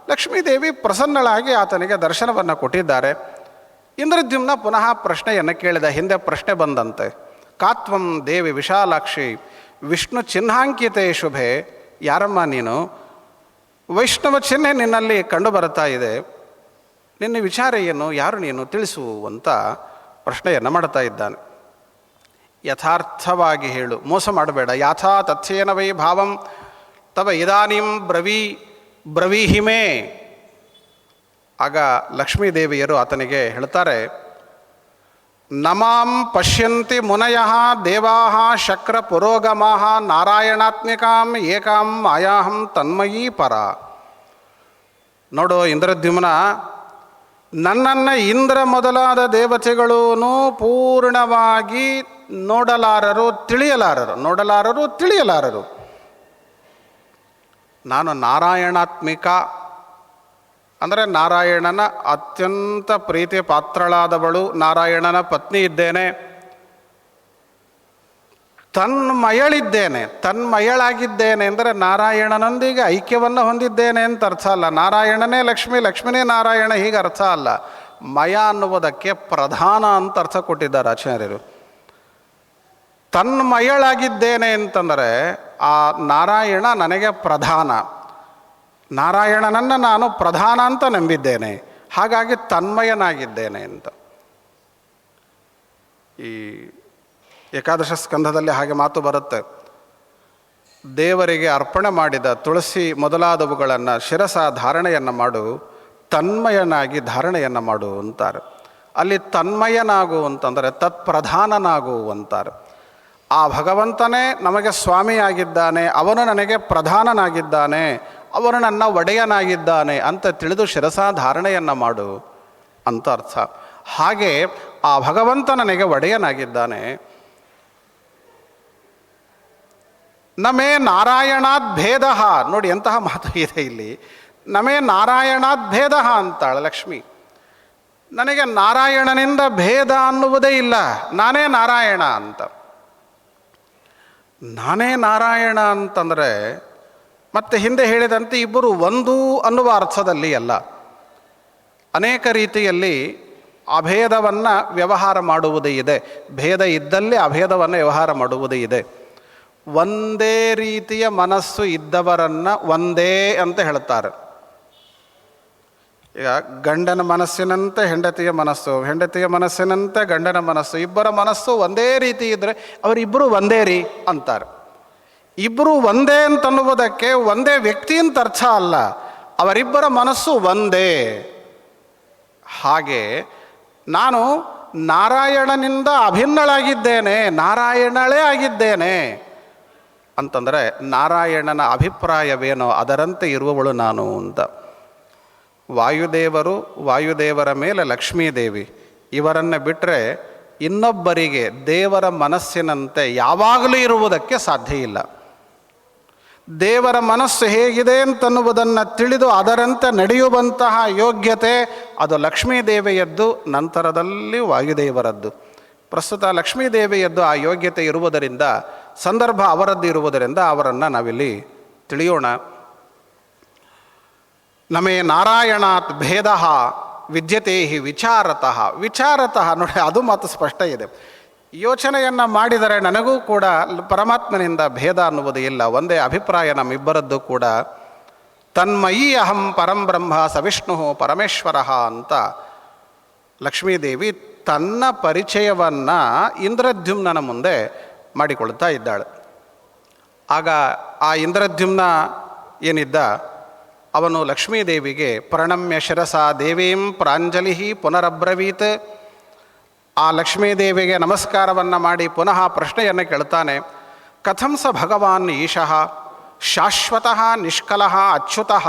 ಲಕ್ಷ್ಮೀದೇವಿ ಪ್ರಸನ್ನಳಾಗಿ ಆತನಿಗೆ ದರ್ಶನವನ್ನು ಕೊಟ್ಟಿದ್ದಾರೆ. ಇಂದ್ರದ್ಯುಮ್ನ ಪುನಃ ಪ್ರಶ್ನೆಯನ್ನು ಕೇಳಿದ ಹಿಂದೆ ಪ್ರಶ್ನೆ ಬಂದಂತೆ ಕಾತ್ವಂ ದೇವಿ ವಿಶಾಲಾಕ್ಷಿ, ವಿಷ್ಣು ಚಿಹ್ನಾಂಕಿತೆ ಶುಭೆ, ಯಾರಮ್ಮ ನೀನು? ವೈಷ್ಣವ ಚಿಹ್ನೆ ನಿನ್ನಲ್ಲಿ ಕಂಡು ಬರ್ತಾ ಇದೆ. ನಿನ್ನ ವಿಚಾರ ಏನು ಯಾರು ನೀನು ತಿಳಿಸು ಅಂತ ಪ್ರಶ್ನೆಯನ್ನು ಮಾಡ್ತಾ ಇದ್ದಾನೆ. ಯಥಾರ್ಥವಾಗಿ ಹೇಳು. ಮೋಸ ಮಾಡಬೇಡ. ಯಾಥಾ ತಥ್ಯೇನ ವೈ ಭಾವಂ, ತವ ಇದಾನಿಂ ಬ್ರವೀ, ಬ್ರವೀಹಿಮೆ. ಆಗ ಲಕ್ಷ್ಮೀದೇವಿಯರು ಆತನಿಗೆ ಹೇಳ್ತಾರೆ, ನಮಾಂ ಪಶ್ಯಂತಿ ಮುನಯ ದೇವಾ ಶಕ್ರ ಪುರೋಗಮ ನಾರಾಯಣಾತ್ಮಿಕಾಂ ಏಕಾಂ ಮಾಯಾಹಂ ತನ್ಮಯೀ ಪರ. ನೋಡು ಇಂದ್ರದ್ಯುಮ್ನ, ನನ್ನನ್ನು ಇಂದ್ರ ಮೊದಲಾದ ದೇವತೆಗಳೂ ಪೂರ್ಣವಾಗಿ ನೋಡಲಾರರು ತಿಳಿಯಲಾರರು ನೋಡಲಾರರು ತಿಳಿಯಲಾರರು. ನಾನು ನಾರಾಯಣಾತ್ಮಿಕ. ಅಂದರೆ ನಾರಾಯಣನ ಅತ್ಯಂತ ಪ್ರೀತಿ ಪಾತ್ರಳಾದವಳು, ನಾರಾಯಣನ ಪತ್ನಿ ಇದ್ದೇನೆ. ತನ್ಮಯಳಿದ್ದೇನೆ, ತನ್ಮಯಳಾಗಿದ್ದೇನೆ ಅಂದರೆ ನಾರಾಯಣನೊಂದಿಗೆ ಐಕ್ಯವನ್ನು ಹೊಂದಿದ್ದೇನೆ ಅಂತ ಅರ್ಥ ಅಲ್ಲ. ನಾರಾಯಣನೇ ಲಕ್ಷ್ಮಿ, ಲಕ್ಷ್ಮಿನೇ ನಾರಾಯಣ, ಹೀಗೆ ಅರ್ಥ ಅಲ್ಲ. ಮಯ ಅನ್ನುವುದಕ್ಕೆ ಪ್ರಧಾನ ಅಂತ ಅರ್ಥ ಕೊಟ್ಟಿದ್ದಾರೆ ಆಚಾರ್ಯರು. ತನ್ಮಯಳಾಗಿದ್ದೇನೆ ಅಂತಂದರೆ ಆ ನಾರಾಯಣ ನನಗೆ ಪ್ರಧಾನ. ನಾರಾಯಣನನ್ನು ನಾನು ಪ್ರಧಾನ ಅಂತ ನಂಬಿದ್ದೇನೆ. ಹಾಗಾಗಿ ತನ್ಮಯನಾಗಿದ್ದೇನೆ ಅಂತ. ಈ ಏಕಾದಶ ಸ್ಕಂಧದಲ್ಲಿ ಹಾಗೆ ಮಾತು ಬರುತ್ತೆ. ದೇವರಿಗೆ ಅರ್ಪಣೆ ಮಾಡಿದ ತುಳಸಿ ಮೊದಲಾದವುಗಳನ್ನು ಶಿರಸ ಧಾರಣೆಯನ್ನು ಮಾಡು, ತನ್ಮಯನಾಗಿ ಧಾರಣೆಯನ್ನು ಮಾಡು ಅಂತಾರೆ. ಅಲ್ಲಿ ತನ್ಮಯನಾಗು ಅಂತಂದರೆ ತತ್ಪ್ರಧಾನನಾಗು ಅಂತಾರೆ. ಆ ಭಗವಂತನೇ ನಮಗೆ ಸ್ವಾಮಿಯಾಗಿದ್ದಾನೆ, ಅವನು ನನಗೆ ಪ್ರಧಾನನಾಗಿದ್ದಾನೆ, ಅವನು ನನ್ನ ಒಡೆಯನಾಗಿದ್ದಾನೆ ಅಂತ ತಿಳಿದು ಶಿರಸಾಧಾರಣೆಯನ್ನು ಮಾಡು ಅಂತ ಅರ್ಥ. ಹಾಗೆ ಆ ಭಗವಂತ ನನಗೆ ಒಡೆಯನಾಗಿದ್ದಾನೆ. ನಮೇ ನಾರಾಯಣಾದ್ ಭೇದ, ನೋಡಿ ಎಂತಹ ಮಾತು ಇದೆ ಇಲ್ಲಿ. ನಮೇ ನಾರಾಯಣಾದ್ ಭೇದ ಅಂತಾಳೆ ಲಕ್ಷ್ಮಿ. ನನಗೆ ನಾರಾಯಣನಿಂದ ಭೇದ ಅನ್ನುವುದೇ ಇಲ್ಲ, ನಾನೇ ನಾರಾಯಣ ಅಂತ. ನಾನೇ ನಾರಾಯಣ ಅಂತಂದರೆ ಮತ್ತೆ ಹಿಂದೆ ಹೇಳಿದಂತೆ ಇಬ್ಬರು ಒಂದು ಅನ್ನುವ ಅರ್ಥದಲ್ಲಿ ಅಲ್ಲ. ಅನೇಕ ರೀತಿಯಲ್ಲಿ ಅಭೇದವನ್ನು ವ್ಯವಹಾರ ಮಾಡುವುದೇ ಇದೆ. ಭೇದ ಇದ್ದಲ್ಲಿ ಅಭೇದವನ್ನು ವ್ಯವಹಾರ ಮಾಡುವುದೇ ಇದೆ. ಒಂದೇ ರೀತಿಯ ಮನಸ್ಸು ಇದ್ದವರನ್ನು ಒಂದೇ ಅಂತ ಹೇಳ್ತಾರೆ. ಈಗ ಗಂಡನ ಮನಸ್ಸಿನಂತೆ ಹೆಂಡತಿಯ ಮನಸ್ಸು, ಹೆಂಡತಿಯ ಮನಸ್ಸಿನಂತೆ ಗಂಡನ ಮನಸ್ಸು, ಇಬ್ಬರ ಮನಸ್ಸು ಒಂದೇ ರೀತಿ ಇದ್ದರೆ ಅವರಿಬ್ಬರು ಒಂದೇ ರೀ ಅಂತಾರೆ. ಇಬ್ಬರು ಒಂದೇ ಅಂತನ್ನುವುದಕ್ಕೆ ಒಂದೇ ವ್ಯಕ್ತಿ ಅಂತ ಅರ್ಥ ಅಲ್ಲ. ಅವರಿಬ್ಬರ ಮನಸ್ಸು ಒಂದೇ. ಹಾಗೆ ನಾನು ನಾರಾಯಣನಿಂದ ಅಭಿನ್ನಳಾಗಿದ್ದೇನೆ, ನಾರಾಯಣಳೇ ಆಗಿದ್ದೇನೆ. ಅಂತಂದರೆ ನಾರಾಯಣನ ಅಭಿಪ್ರಾಯವೇನೋ ಅದರಂತೆ ಇರುವವಳು ನಾನು ಅಂತ. ವಾಯುದೇವರು, ವಾಯುದೇವರ ಮೇಲೆ ಲಕ್ಷ್ಮೀದೇವಿ. ಇವರನ್ನು ಬಿಟ್ಟರೆ ಇನ್ನೊಬ್ಬರಿಗೆ ದೇವರ ಮನಸ್ಸಿನಂತೆ ಯಾವಾಗಲೂ ಇರುವುದಕ್ಕೆ ಸಾಧ್ಯ ಇಲ್ಲ. ದೇವರ ಮನಸ್ಸು ಹೇಗಿದೆ ಅಂತನ್ನುವುದನ್ನು ತಿಳಿದು ಅದರಂತೆ ನಡೆಯುವಂತಹ ಯೋಗ್ಯತೆ ಅದು ಲಕ್ಷ್ಮೀದೇವಿಯದ್ದು, ನಂತರದಲ್ಲಿ ವಾಯುದೇವರದ್ದು. ಪ್ರಸ್ತುತ ಲಕ್ಷ್ಮೀದೇವಿಯದ್ದು ಆ ಯೋಗ್ಯತೆ ಇರುವುದರಿಂದ, ಸಂದರ್ಭ ಅವರದ್ದು ಇರುವುದರಿಂದ ಅವರನ್ನು ನಾವಿಲ್ಲಿ ತಿಳಿಯೋಣ. ನಮೇ ನಾರಾಯಣಾತ್ ಭೇದ ವಿದ್ಯತೆ ಹಿ ವಿಚಾರತಃ. ವಿಚಾರತಃ ನೋಡಿ, ಅದು ಮಾತು ಸ್ಪಷ್ಟ ಇದೆ. ಯೋಚನೆಯನ್ನು ಮಾಡಿದರೆ ನನಗೂ ಕೂಡ ಪರಮಾತ್ಮನಿಂದ ಭೇದ ಅನ್ನುವುದು ಇಲ್ಲ. ಒಂದೇ ಅಭಿಪ್ರಾಯ ನಮ್ಮಿಬ್ಬರದ್ದು ಕೂಡ, ತನ್ಮಯಿ ಅಹಂ ಪರಂ ಬ್ರಹ್ಮ ಸವಿಷ್ಣು ಪರಮೇಶ್ವರ ಅಂತ. ಲಕ್ಷ್ಮೀದೇವಿ ತನ್ನ ಪರಿಚಯವನ್ನು ಇಂದ್ರದ್ಯುಮ್ನ ಮುಂದೆ ಮಾಡಿಕೊಳ್ತಾ ಇದ್ದಾಳೆ. ಆಗ ಆ ಇಂದ್ರದ್ಯುಮ್ನ ಏನಿದ್ದ? ಅವನು ಲಕ್ಷ್ಮೀದೇವಿಗೆ, ಪ್ರಣಮ್ಯ ಶಿರಸ ದೇವೀಂ ಪ್ರಾಂಜಲಿ ಪುನರಬ್ರವೀತ್. ಆ ಲಕ್ಷ್ಮೀದೇವಿಗೆ ನಮಸ್ಕಾರವನ್ನು ಮಾಡಿ ಪುನಃ ಪ್ರಶ್ನೆಯನ್ನು ಕೇಳ್ತಾನೆ, ಕಥಂ ಸ ಭಗವಾನ್ ಈಶಃ, ಶಾಶ್ವತಃ ನಿಷ್ಕಲಃ ಅಚ್ಯುತಃ,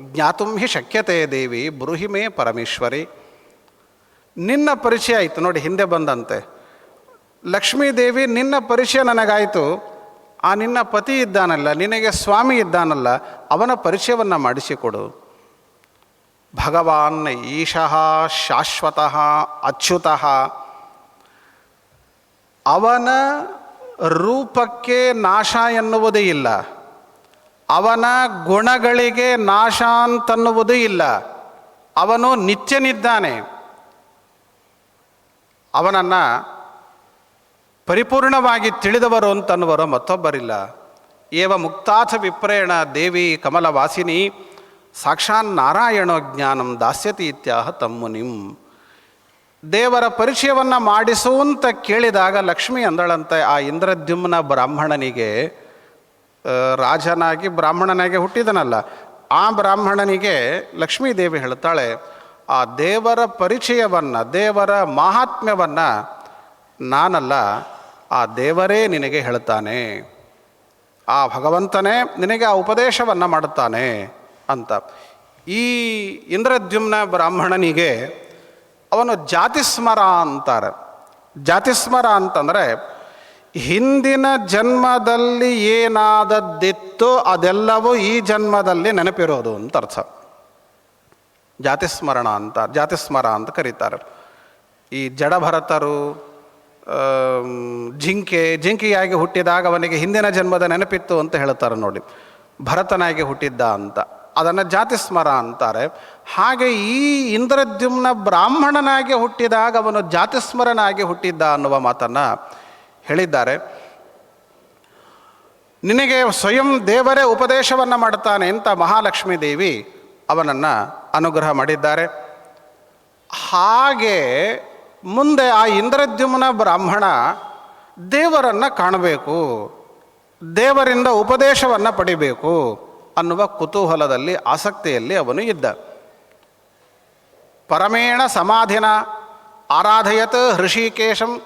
ಜ್ಞಾತುಂ ಹಿ ಶಕ್ಯತೆ ದೇವಿ ಬ್ರೂಹಿ ಪರಮೇಶ್ವರಿ. ನಿನ್ನ ಪರಿಚಯ ಆಯಿತು ನೋಡಿ, ಹಿಂದೆ ಬಂದಂತೆ. ಲಕ್ಷ್ಮೀದೇವಿ, ನಿನ್ನ ಪರಿಚಯ ನನಗಾಯಿತು. ಆ ನಿನ್ನ ಪತಿ ಇದ್ದಾನಲ್ಲ, ನಿನಗೆ ಸ್ವಾಮಿ ಇದ್ದಾನಲ್ಲ, ಅವನ ಪರಿಚಯವನ್ನು ಮಾಡಿಸಿಕೊಡು. ಭಗವಾನ್ ಈಶಃ ಶಾಶ್ವತಃ ಅಚ್ಯುತಃ. ಅವನ ರೂಪಕ್ಕೆ ನಾಶ ಎನ್ನುವುದೇ ಇಲ್ಲ. ಅವನ ಗುಣಗಳಿಗೆ ನಾಶ ಅಂತನ್ನುವುದೂ ಇಲ್ಲ. ಅವನು ನಿತ್ಯನಿದ್ದಾನೆ. ಅವನನ್ನು ಪರಿಪೂರ್ಣವಾಗಿ ತಿಳಿದವರು ಅಂತನ್ನುವರು ಮತ್ತೊಬ್ಬರಿಲ್ಲ. ಏವ ಮುಕ್ತಾಥ ವಿಪ್ರೇಣ ದೇವಿ ಕಮಲವಾಸಿನಿ ಸಾಕ್ಷಾನ್ ನಾರಾಯಣೋ ಜ್ಞಾನಂ ದಾಸ್ಯತಿ ಇತ್ಯಾಹ ತಮ್ಮುನಿಂ. ದೇವರ ಪರಿಚಯವನ್ನು ಮಾಡಿಸು ಅಂತ ಕೇಳಿದಾಗ ಲಕ್ಷ್ಮಿ ಅಂದಳಂತೆ ಆ ಇಂದ್ರದ್ಯುಮ್ನ ಬ್ರಾಹ್ಮಣನಿಗೆ ರಾಜನಾಗಿ ಬ್ರಾಹ್ಮಣನಾಗಿ ಹುಟ್ಟಿದನಲ್ಲ, ಆ ಬ್ರಾಹ್ಮಣನಿಗೆ ಲಕ್ಷ್ಮೀದೇವಿ ಹೇಳ್ತಾಳೆ, ಆ ದೇವರ ಪರಿಚಯವನ್ನು, ದೇವರ ಮಾಹಾತ್ಮ್ಯವನ್ನು ನಾನಲ್ಲ ಆ ದೇವರೇ ನಿನಗೆ ಹೇಳ್ತಾನೆ. ಆ ಭಗವಂತನೇ ನಿನಗೆ ಆ ಉಪದೇಶವನ್ನು ಮಾಡುತ್ತಾನೆ ಅಂತ. ಈ ಇಂದ್ರದ್ಯುಮ್ನ ಬ್ರಾಹ್ಮಣನಿಗೆ ಅವನು ಜಾತಿಸ್ಮರ ಅಂತಾರೆ. ಜಾತಿಸ್ಮರ ಅಂತಂದರೆ ಹಿಂದಿನ ಜನ್ಮದಲ್ಲಿ ಏನಾದದ್ದಿತ್ತು ಅದೆಲ್ಲವೂ ಈ ಜನ್ಮದಲ್ಲಿ ನೆನಪಿರೋದು ಅಂತ ಅರ್ಥ. ಜಾತಿಸ್ಮರಣ ಅಂತ, ಜಾತಿಸ್ಮರ ಅಂತ ಕರೀತಾರೆ. ಈ ಜಡಭರತರು ಜಿಂಕೆ, ಜಿಂಕೆಯಾಗಿ ಹುಟ್ಟಿದಾಗ ಅವನಿಗೆ ಹಿಂದಿನ ಜನ್ಮದ ನೆನಪಿತ್ತು ಅಂತ ಹೇಳ್ತಾರೆ ನೋಡಿ. ಭರತನಾಗಿ ಹುಟ್ಟಿದ್ದ ಅಂತ. ಅದನ್ನು ಜಾತಿಸ್ಮರ ಅಂತಾರೆ. ಹಾಗೆ ಈ ಇಂದ್ರದ್ಯುಮ್ನ ಬ್ರಾಹ್ಮಣನಾಗಿ ಹುಟ್ಟಿದಾಗ ಅವನು ಜಾತಿಸ್ಮರನಾಗಿ ಹುಟ್ಟಿದ್ದ ಅನ್ನುವ ಮಾತನ್ನು ಹೇಳಿದ್ದಾರೆ. ನಿನಗೆ ಸ್ವಯಂ ದೇವರೇ ಉಪದೇಶವನ್ನು ಮಾಡ್ತಾನೆ ಅಂತ ಮಹಾಲಕ್ಷ್ಮೀ ದೇವಿ ಅವನನ್ನು ಅನುಗ್ರಹ ಮಾಡಿದ್ದಾರೆ. ಹಾಗೆ ಮುಂದೆ ಆ ಇಂದ್ರದ್ಯುಮ್ನ ಬ್ರಾಹ್ಮಣ ದೇವರನ್ನು ಕಾಣಬೇಕು, ದೇವರಿಂದ ಉಪದೇಶವನ್ನು ಪಡಿಬೇಕು ಅನ್ನುವ ಕುತೂಹಲದಲ್ಲಿ, ಆಸಕ್ತಿಯಲ್ಲಿ ಅವನು ಇದ್ದ. ಪರಮೇಣ ಸಮಾಧಿನ ಆರಾಧಯತ್ ಹೃಷಿಕೇಶಂ.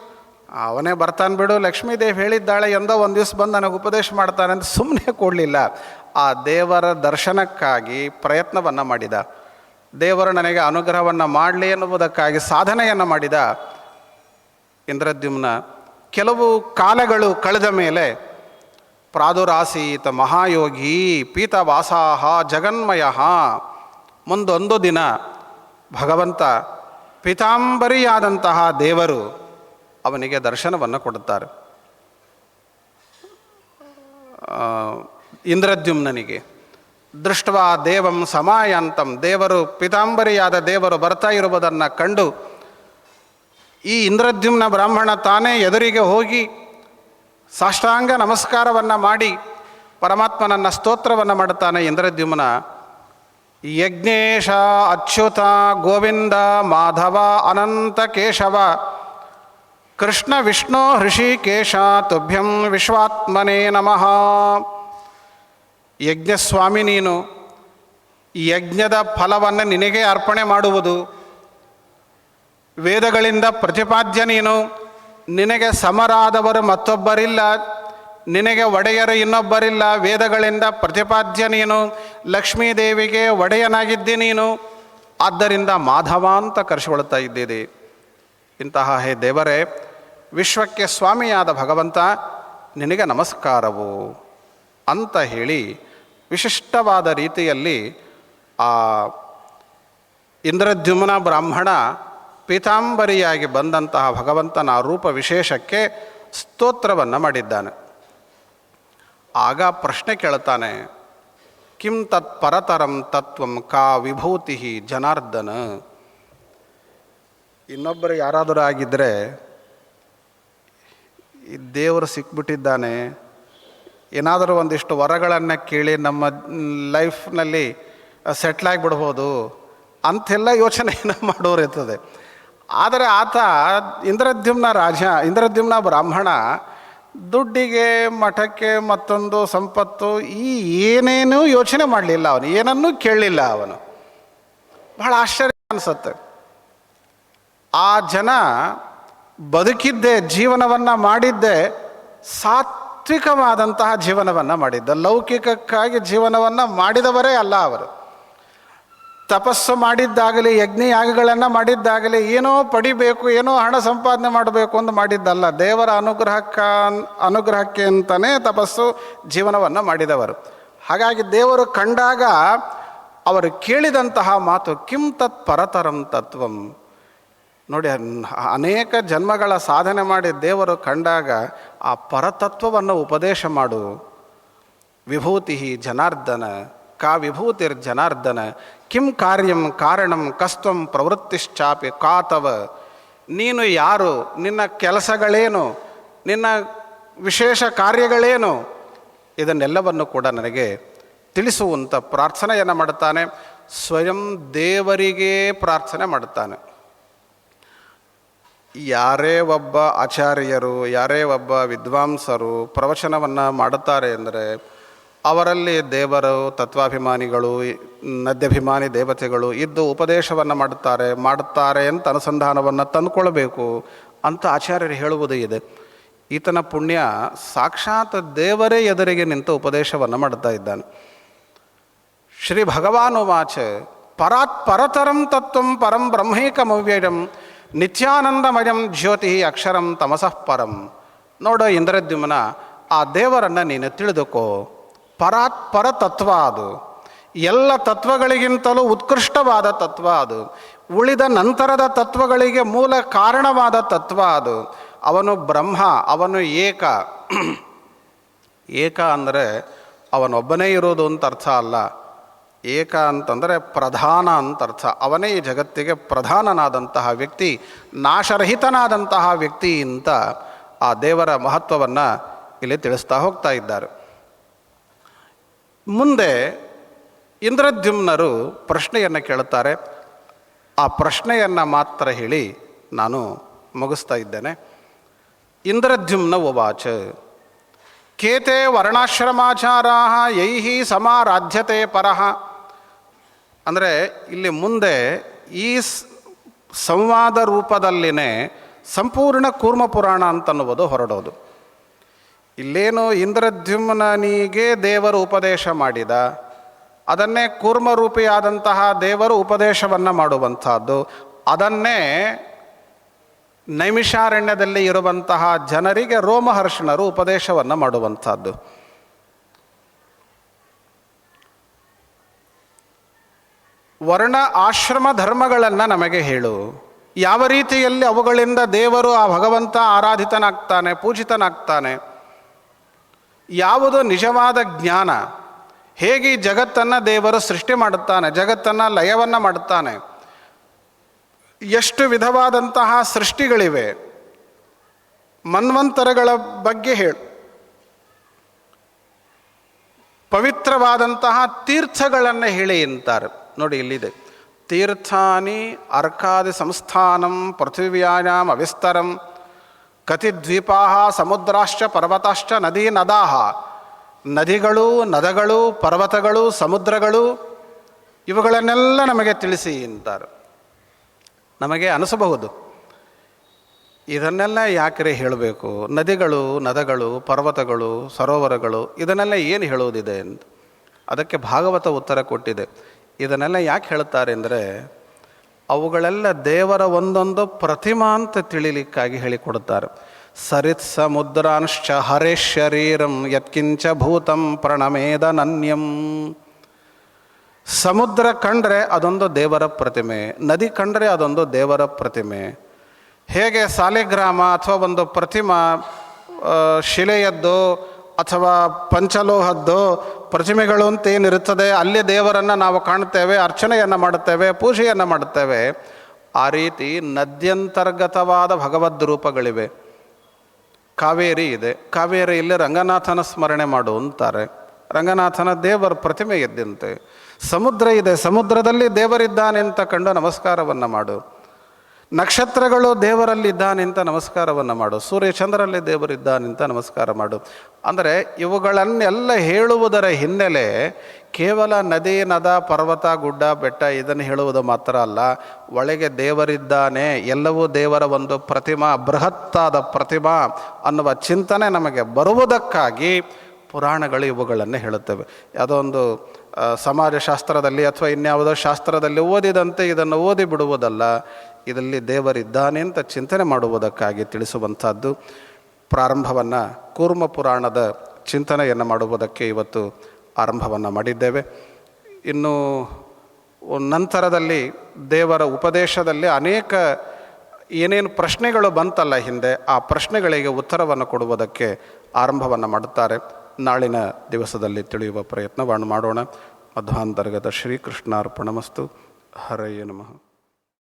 ಅವನೇ ಬರ್ತಾನೆ ಬಿಡು ಲಕ್ಷ್ಮೀದೇವಿ ಹೇಳಿದ್ದಾಳೆ, ಎಂದೋ ಒಂದು ದಿವಸ ಬಂದು ನನಗೆ ಉಪದೇಶ ಮಾಡ್ತಾನೆ ಅಂತ ಸುಮ್ಮನೆ ಕೊಡಲಿಲ್ಲ. ಆ ದೇವರ ದರ್ಶನಕ್ಕಾಗಿ ಪ್ರಯತ್ನವನ್ನು ಮಾಡಿದ. ದೇವರು ನನಗೆ ಅನುಗ್ರಹವನ್ನು ಮಾಡಲಿ ಎನ್ನುವುದಕ್ಕಾಗಿ ಸಾಧನೆಯನ್ನು ಮಾಡಿದ ಇಂದ್ರದ್ಯುಮ್ನ ಕೆಲವು ಕಾಲಗಳು ಕಳೆದ ಮೇಲೆ ಪ್ರಾದುರಾಸೀತ ಮಹಾಯೋಗಿ ಪೀತವಾಸಾಹ ಜಗನ್ಮಯ ಮುಂದೊಂದು ದಿನ ಭಗವಂತ ಪೀತಾಂಬರಿಯಾದಂತಹ ದೇವರು ಅವನಿಗೆ ದರ್ಶನವನ್ನು ಕೊಡುತ್ತಾರೆ. ಇಂದ್ರದ್ಯುಮ್ನನಿಗೆ. ದೃಷ್ಟವಾ ದೇವಂ ಸಮಾಯಾಂತಂ. ದೇವರು ಪಿತಾಂಬರಿಯಾದ ದೇವರು ಬರ್ತಾ ಇರುವುದನ್ನು ಕಂಡು ಈ ಇಂದ್ರದ್ಯುಮ್ನ ಬ್ರಾಹ್ಮಣ ತಾನೇ ಎದುರಿಗೆ ಹೋಗಿ ಸಾಷ್ಟಾಂಗ ನಮಸ್ಕಾರವನ್ನು ಮಾಡಿ ಪರಮಾತ್ಮನನ್ನ ಸ್ತೋತ್ರವನ್ನು ಮಾಡುತ್ತಾನೆ ಇಂದ್ರದ್ಯುಮ್ನ. ಯಜ್ಞೇಶ ಅಚ್ಯುತ ಗೋವಿಂದ ಮಾಧವ ಅನಂತ ಕೇಶವ ಕೃಷ್ಣ ವಿಷ್ಣು ಹೃಷಿಕೇಶ ತುಭ್ಯಂ ವಿಶ್ವಾತ್ಮನೇ ನಮಃ. ಯಜ್ಞಸ್ವಾಮಿ ನೀನು ಯಜ್ಞದ ಫಲವನ್ನು ನಿನಗೆ ಅರ್ಪಣೆ ಮಾಡುವುದು. ವೇದಗಳಿಂದ ಪ್ರತಿಪಾದ್ಯ ನೀನು, ನಿನಗೆ ಸಮರಾದವರು ಮತ್ತೊಬ್ಬರಿಲ್ಲ, ನಿನಗೆ ಒಡೆಯರು ಇನ್ನೊಬ್ಬರಿಲ್ಲ. ವೇದಗಳಿಂದ ಪ್ರತಿಪಾದ್ಯ ನೀನು, ಲಕ್ಷ್ಮೀದೇವಿಗೆ ಒಡೆಯನಾಗಿದ್ದಿ ನೀನು. ಆದ್ದರಿಂದ ಮಾಧವ ಅಂತ ಕರೆಸಿಕೊಳ್ತಾ ಇದ್ದೀರಿ ಇಂತಹ ಹೇ ದೇವರೇ, ವಿಶ್ವಕ್ಕೆ ಸ್ವಾಮಿಯಾದ ಭಗವಂತ, ನಿನಗೆ ನಮಸ್ಕಾರವು ಅಂತ ಹೇಳಿ ವಿಶಿಷ್ಟವಾದ ರೀತಿಯಲ್ಲಿ ಆ ಇಂದ್ರದ್ಯುಮ್ನ ಬ್ರಾಹ್ಮಣ ಪೀತಾಂಬರಿಯಾಗಿ ಬಂದಂತಹ ಭಗವಂತನ ರೂಪ ವಿಶೇಷಕ್ಕೆ ಸ್ತೋತ್ರವನ್ನು ಮಾಡಿದ್ದಾನೆ. ಆಗ ಪ್ರಶ್ನೆ ಕೇಳ್ತಾನೆ ಕಿಂ ತತ್ ಪರತರಂ ತತ್ವಂ ಕಾ ವಿಭೂತಿ ಜನಾರ್ದನ? ಇನ್ನೊಬ್ಬರು ಯಾರಾದರೂ ಆಗಿದ್ದರೆ ಈ ದೇವರು ಸಿಕ್ಬಿಟ್ಟಿದ್ದಾನೆ ಏನಾದರೂ ಒಂದಿಷ್ಟು ವರಗಳನ್ನು ಕೇಳಿ ನಮ್ಮ ಲೈಫ್ನಲ್ಲಿ ಸೆಟ್ಲಾಗಿಬಿಡ್ಬೋದು ಅಂತೆಲ್ಲ ಯೋಚನೆಯನ್ನು ಮಾಡೋರು ಇರ್ತದೆ. ಆದರೆ ಆತ ಇಂದ್ರದ್ಯುಮ್ನ ರಾಜ, ಇಂದ್ರದ್ಯುಮ್ನ ಬ್ರಾಹ್ಮಣ ದುಡ್ಡಿಗೆ, ಮಠಕ್ಕೆ ಮತ್ತೊಂದು ಸಂಪತ್ತು ಈ ಏನೇನೂ ಯೋಚನೆ ಮಾಡಲಿಲ್ಲ ಅವನು, ಏನನ್ನೂ ಕೇಳಲಿಲ್ಲ ಅವನು. ಬಹಳ ಆಶ್ಚರ್ಯ ಅನಿಸುತ್ತೆ. ಆ ಜನ ಬದುಕಿದ್ದೆ, ಜೀವನವನ್ನು ಮಾಡಿದ್ದೇ ಸಾತ್ವಿಕವಾದಂತಹ ಜೀವನವನ್ನು ಮಾಡಿದ್ದ. ಲೌಕಿಕಕ್ಕಾಗಿ ಜೀವನವನ್ನು ಮಾಡಿದವರೇ ಅಲ್ಲ ಅವರು. ತಪಸ್ಸು ಮಾಡಿದ್ದಾಗಲಿ ಯಜ್ಞ ಯಾಗಗಳನ್ನು ಮಾಡಿದ್ದಾಗಲಿ, ಏನೋ ಪಡಿಬೇಕು, ಏನೋ ಹಣ ಸಂಪಾದನೆ ಮಾಡಬೇಕು ಅಂತ ಮಾಡಿದ್ದಲ್ಲ. ದೇವರ ಅನುಗ್ರಹಕ್ಕ, ಅನುಗ್ರಹಕ್ಕೆ ಅಂತಲೇ ತಪಸ್ಸು, ಜೀವನವನ್ನು ಮಾಡಿದವರು. ಹಾಗಾಗಿ ದೇವರು ಕಂಡಾಗ ಅವರು ಕೇಳಿದಂತಹ ಮಾತು, ಕಿಂ ತತ್ ಪರತರಂ ತತ್ವಂ. ನೋಡಿ, ಅನೇಕ ಜನ್ಮಗಳ ಸಾಧನೆ ಮಾಡಿ ದೇವರು ಕಂಡಾಗ ಆ ಪರತತ್ವವನ್ನು ಉಪದೇಶ ಮಾಡು. ವಿಭೂತಿ ಜನಾರ್ದನ, ಕಾ ವಿಭೂತಿರ್ ಜನಾರ್ದನ, ಕಿಂ ಕಾರ್ಯಂ ಕಾರಣಂ ಕಸ್ತಂ ಪ್ರವೃತ್ತಿಶ್ಚಾಪಿ ಕಾತವ. ನೀನು ಯಾರು? ನಿನ್ನ ಕೆಲಸಗಳೇನು? ನಿನ್ನ ವಿಶೇಷ ಕಾರ್ಯಗಳೇನು? ಇದನ್ನೆಲ್ಲವನ್ನು ಕೂಡ ನನಗೆ ತಿಳಿಸುವಂಥ ಪ್ರಾರ್ಥನೆಯನ್ನು ಮಾಡುತ್ತಾನೆ. ಸ್ವಯಂ ದೇವರಿಗೆ ಪ್ರಾರ್ಥನೆ ಮಾಡುತ್ತಾನೆ. ಯಾರೇ ಒಬ್ಬ ಆಚಾರ್ಯರು, ಯಾರೇ ಒಬ್ಬ ವಿದ್ವಾಂಸರು ಪ್ರವಚನವನ್ನು ಮಾಡುತ್ತಾರೆ ಅಂದರೆ ಅವರಲ್ಲಿ ದೇವರು, ತತ್ವಾಭಿಮಾನಿಗಳು, ನದ್ಯಾಭಿಮಾನಿ ದೇವತೆಗಳು ಇದ್ದು ಉಪದೇಶವನ್ನು ಮಾಡುತ್ತಾರೆ ಮಾಡುತ್ತಾರೆ ಅಂತ ಅನುಸಂಧಾನವನ್ನು ತಂದುಕೊಳ್ಬೇಕು ಅಂತ ಆಚಾರ್ಯರು ಹೇಳುವುದು ಇದೆ. ಈತನ ಪುಣ್ಯ ಸಾಕ್ಷಾತ್ ದೇವರೇ ಎದುರಿಗೆ ನಿಂತು ಉಪದೇಶವನ್ನು ಮಾಡುತ್ತಾ ಇದ್ದಾನೆ. ಶ್ರೀ ಭಗವಾನುವಾಚ ಪರಾತ್ ಪರತರಂ ತತ್ವಂ ಪರಂ ಬ್ರಹ್ಮೈಕಮವ್ಯಯಂ ನಿತ್ಯಾನಂದಮಯಂ ಜ್ಯೋತಿ ಅಕ್ಷರಂ ತಮಸಃ ಪರಂ. ನೋಡು ಇಂದ್ರದ್ಯುಮನ, ಆ ದೇವರನ್ನು ನೀನು ತಿಳಿದುಕೋ. ಪರಾತ್ ಪರತತ್ವ ಅದು. ಎಲ್ಲ ತತ್ವಗಳಿಗಿಂತಲೂ ಉತ್ಕೃಷ್ಟವಾದ ತತ್ವ ಅದು. ಉಳಿದ ನಂತರದ ತತ್ವಗಳಿಗೆ ಮೂಲ ಕಾರಣವಾದ ತತ್ವ ಅದು. ಅವನು ಬ್ರಹ್ಮ, ಅವನು ಏಕ. ಏಕ ಅಂದರೆ ಅವನೊಬ್ಬನೇ ಇರೋದು ಅಂತ ಅರ್ಥ ಅಲ್ಲ. ಏಕ ಅಂತಂದರೆ ಪ್ರಧಾನ ಅಂತ ಅರ್ಥ. ಅವನೇ ಈ ಜಗತ್ತಿಗೆ ಪ್ರಧಾನನಾದಂತಹ ವ್ಯಕ್ತಿ, ನಾಶರಹಿತನಾದಂತಹ ವ್ಯಕ್ತಿ ಅಂತ ಆ ದೇವರ ಮಹತ್ವವನ್ನು ಇಲ್ಲಿ ತಿಳಿಸ್ತಾ ಹೋಗ್ತಾ ಇದ್ದಾರೆ. ಮುಂದೆ ಇಂದ್ರದ್ಯುಮ್ನರು ಪ್ರಶ್ನೆಯನ್ನು ಕೇಳುತ್ತಾರೆ. ಆ ಪ್ರಶ್ನೆಯನ್ನು ಮಾತ್ರ ಹೇಳಿ ನಾನು ಮುಗಿಸ್ತಾ ಇದ್ದೇನೆ. ಇಂದ್ರದ್ಯುಮ್ನ ಉವಾಚ, ಕೇತೆ ವರ್ಣಾಶ್ರಮಾಚಾರಾ ಯೈಹಿ ಸಮಾರಾಧ್ಯತೆ ಪರಃ ಅಂದರೆ ಇಲ್ಲಿ ಮುಂದೆ ಈ ಸಂವಾದ ರೂಪದಲ್ಲಿನೇ ಸಂಪೂರ್ಣ ಕೂರ್ಮ ಪುರಾಣ ಅಂತನ್ನುವುದು ಹೊರಡೋದು. ಇಲ್ಲೇನು ಇಂದ್ರದ್ಯುಮ್ನನಿಗೆ ದೇವರು ಉಪದೇಶ ಮಾಡಿದ, ಅದನ್ನೇ ಕೂರ್ಮರೂಪಿಯಾದಂತಹ ದೇವರು ಉಪದೇಶವನ್ನು ಮಾಡುವಂಥದ್ದು, ಅದನ್ನೇ ನೈಮಿಷಾರಣ್ಯದಲ್ಲಿ ಇರುವಂತಹ ಜನರಿಗೆ ರೋಮಹರ್ಷಣರು ಉಪದೇಶವನ್ನು ಮಾಡುವಂಥದ್ದು. ವರ್ಣ ಆಶ್ರಮ ಧರ್ಮಗಳನ್ನು ನಮಗೆ ಹೇಳು. ಯಾವ ರೀತಿಯಲ್ಲಿ ಅವುಗಳಿಂದ ದೇವರು ಆ ಭಗವಂತ ಆರಾಧಿತನಾಗ್ತಾನೆ, ಪೂಜಿತನಾಗ್ತಾನೆ? ಯಾವುದು ನಿಜವಾದ ಜ್ಞಾನ? ಹೇಗೆ ಜಗತ್ತನ್ನು ದೇವರು ಸೃಷ್ಟಿ ಮಾಡುತ್ತಾನೆ, ಜಗತ್ತನ್ನು ಲಯವನ್ನು ಮಾಡುತ್ತಾನೆ? ಎಷ್ಟು ವಿಧವಾದಂತಹ ಸೃಷ್ಟಿಗಳಿವೆ? ಮನ್ವಂತರಗಳ ಬಗ್ಗೆ ಹೇಳು. ಪವಿತ್ರವಾದಂತಹ ತೀರ್ಥಗಳನ್ನು ಹೇಳಿ ಅಂತಾರೆ. ನೋಡಿ ಇಲ್ಲಿದೆ. ತೀರ್ಥಾನಿ ಅರ್ಕಾದಿ ಸಂಸ್ಥಾನಂ ಪೃಥಿವ್ಯಾಯಾಮ್ ಅವಿಸ್ತರಂ ಕತಿದ್ವೀಪಾ ಸಮುದ್ರಾಶ್ಚ ಪರ್ವತಾಶ್ಚ ನದಿ ನದಾಹ. ನದಿಗಳು, ನದಗಳು, ಪರ್ವತಗಳು, ಸಮುದ್ರಗಳು, ಇವುಗಳನ್ನೆಲ್ಲ ನಮಗೆ ತಿಳಿಸಿ ಅಂತಾರೆ. ನಮಗೆ ಅನಿಸಬಹುದು. ಇದನ್ನೆಲ್ಲ ಯಾಕ್ರೆ ಹೇಳಬೇಕು? ನದಿಗಳು, ನದಗಳು, ಪರ್ವತಗಳು, ಸರೋವರಗಳು, ಇದನ್ನೆಲ್ಲ ಏನು ಹೇಳುವುದಿದೆ ಅಂತ. ಅದಕ್ಕೆ ಭಾಗವತ ಉತ್ತರ ಕೊಟ್ಟಿದೆ. ಇದನ್ನೆಲ್ಲ ಯಾಕೆ ಹೇಳ್ತಾರೆ ಅಂದರೆ ಅವುಗಳೆಲ್ಲ ದೇವರ ಒಂದೊಂದು ಪ್ರತಿಮಾ ಅಂತ ತಿಳಿಲಿಕ್ಕಾಗಿ ಹೇಳಿಕೊಡುತ್ತಾರೆ. ಸರಿತ್ ಸಮುದ್ರಾಂಶ್ಚ ಹರೇ ಶರೀರಂ ಯತ್ಕಿಂಚ ಭೂತಂ ಪ್ರಣಮೇದ ನನ್ಯಂ. ಸಮುದ್ರ ಕಂಡ್ರೆ ಅದೊಂದು ದೇವರ ಪ್ರತಿಮೆ, ನದಿ ಕಂಡ್ರೆ ಅದೊಂದು ದೇವರ ಪ್ರತಿಮೆ. ಹೇಗೆ ಸಾಲಿಗ್ರಾಮ ಅಥವಾ ಒಂದು ಪ್ರತಿಮಾ ಶಿಲೆಯದ್ದು ಅಥವಾ ಪಂಚಲೋಹದ್ದು ಪ್ರತಿಮೆಗಳು ಅಂತ ಏನಿರುತ್ತದೆ, ಅಲ್ಲಿ ದೇವರನ್ನು ನಾವು ಕಾಣ್ತೇವೆ ಅರ್ಚನೆಯನ್ನು ಮಾಡುತ್ತೇವೆ, ಪೂಜೆಯನ್ನು ಮಾಡುತ್ತೇವೆ. ಆ ರೀತಿ ನದ್ಯಂತರ್ಗತವಾದ ಭಗವದ್ ರೂಪಗಳಿವೆ. ಕಾವೇರಿ ಇದೆ. ಕಾವೇರಿಯಲ್ಲಿ ರಂಗನಾಥನ ಸ್ಮರಣೆ ಮಾಡು ಅಂತಾರೆ. ರಂಗನಾಥನ ದೇವರ ಪ್ರತಿಮೆ ಇದ್ದಂತೆ ಸಮುದ್ರ ಇದೆ. ಸಮುದ್ರದಲ್ಲಿ ದೇವರಿದ್ದಾನೆ ಅಂತ ಕಂಡು ನಮಸ್ಕಾರವನ್ನು ಮಾಡು. ನಕ್ಷತ್ರಗಳು ದೇವರಲ್ಲಿದ್ದಾನೆ ಅಂತ ನಮಸ್ಕಾರವನ್ನು ಮಾಡು. ಸೂರ್ಯ ಚಂದ್ರಲ್ಲಿ ದೇವರಿದ್ದಾನೆ ಅಂತ ನಮಸ್ಕಾರ ಮಾಡು. ಅಂದರೆ ಇವುಗಳನ್ನೆಲ್ಲ ಹೇಳುವುದರ ಹಿನ್ನೆಲೆ ಕೇವಲ ನದಿ, ನದ, ಪರ್ವತ, ಗುಡ್ಡ, ಬೆಟ್ಟ ಇದನ್ನು ಹೇಳುವುದು ಮಾತ್ರ ಅಲ್ಲ. ಒಳಗೆ ದೇವರಿದ್ದಾನೆ, ಎಲ್ಲವೂ ದೇವರ ಒಂದು ಪ್ರತಿಮಾ, ಬೃಹತ್ತಾದ ಪ್ರತಿಮಾ ಅನ್ನುವ ಚಿಂತನೆ ನಮಗೆ ಬರುವುದಕ್ಕಾಗಿ ಪುರಾಣಗಳು ಇವುಗಳನ್ನು ಹೇಳುತ್ತವೆ. ಯಾವುದೋ ಒಂದು ಸಮಾಜಶಾಸ್ತ್ರದಲ್ಲಿ ಅಥವಾ ಇನ್ಯಾವುದೋ ಶಾಸ್ತ್ರದಲ್ಲಿ ಓದಿದಂತೆ ಇದನ್ನು ಓದಿ ಬಿಡುವುದಲ್ಲ. ಇದರಲ್ಲಿ ದೇವರಿದ್ದಾನೆ ಅಂತ ಚಿಂತನೆ ಮಾಡುವುದಕ್ಕಾಗಿ ತಿಳಿಸುವಂಥದ್ದು ಪ್ರಾರಂಭವನ್ನು ಕೂರ್ಮ ಪುರಾಣದ ಚಿಂತನೆಯನ್ನು ಮಾಡುವುದಕ್ಕೆ ಇವತ್ತು ಆರಂಭವನ್ನು ಮಾಡಿದ್ದೇವೆ. ಇನ್ನು ನಂತರದಲ್ಲಿ ದೇವರ ಉಪದೇಶದಲ್ಲಿ ಅನೇಕ ಏನೇನು ಪ್ರಶ್ನೆಗಳು ಬಂತಲ್ಲ ಹಿಂದೆ, ಆ ಪ್ರಶ್ನೆಗಳಿಗೆ ಉತ್ತರವನ್ನು ಕೊಡುವುದಕ್ಕೆ ಆರಂಭವನ್ನು ಮಾಡುತ್ತಾರೆ. ನಾಳಿನ ದಿವಸದಲ್ಲಿ ತಿಳಿಯುವ ಪ್ರಯತ್ನವನ್ನು ಮಾಡೋಣ. ಮಧ್ವಾಂತರ್ಗತ ಶ್ರೀಕೃಷ್ಣಾರ್ಪಣಮಸ್ತು. ಹರಯೇ ನಮಃ.